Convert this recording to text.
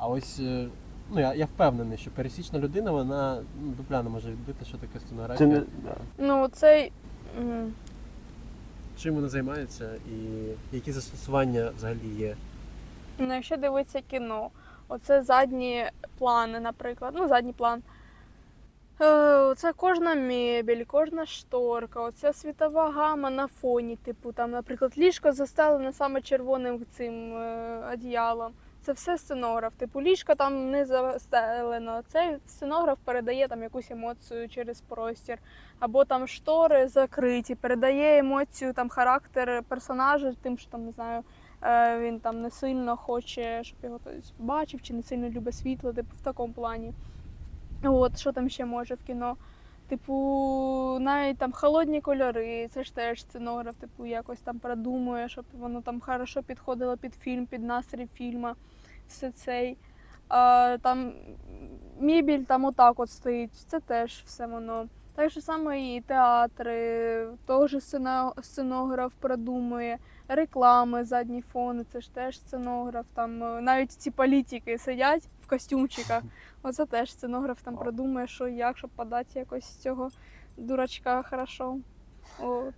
А ось е, ну я, я впевнений, що пересічна людина вона ну, дупля не може відбити, що таке Це не да. Ну, цей. м, чим вона займається і які застосування взагалі є. Ну, якщо дивитися кіно, оце задні плани, наприклад. Ну, задній план. Е, Це кожна мебель, кожна шторка, оця світова гама на фоні, типу, там, наприклад, ліжко застелене саме червоним цим е, одіялом. Це все сценограф. Типу, ліжко там не застелено. Цей сценограф передає там якусь емоцію через простір. Або там штори закриті, передає емоцію, там характер персонажа, тим, що там не знаю, е, він там не сильно хоче, щоб його хтось бачив, чи не сильно любить світло, типу в такому плані. От, що там ще може в кіно? Типу, навіть там холодні кольори, це ж теж сценограф, типу, якось там продумує, щоб воно там хорошо підходило під фільм, під настрій фільму, все цей. А, там мебіль там отак от стоїть, це теж все воно. Так же саме і театри, теж сценограф продумує, реклами, задні фони, це ж теж сценограф. Там е, навіть ці політики сидять в костюмчиках. Оце теж сценограф там продумує, що як, щоб подати якось з цього дурачка хорошо. От.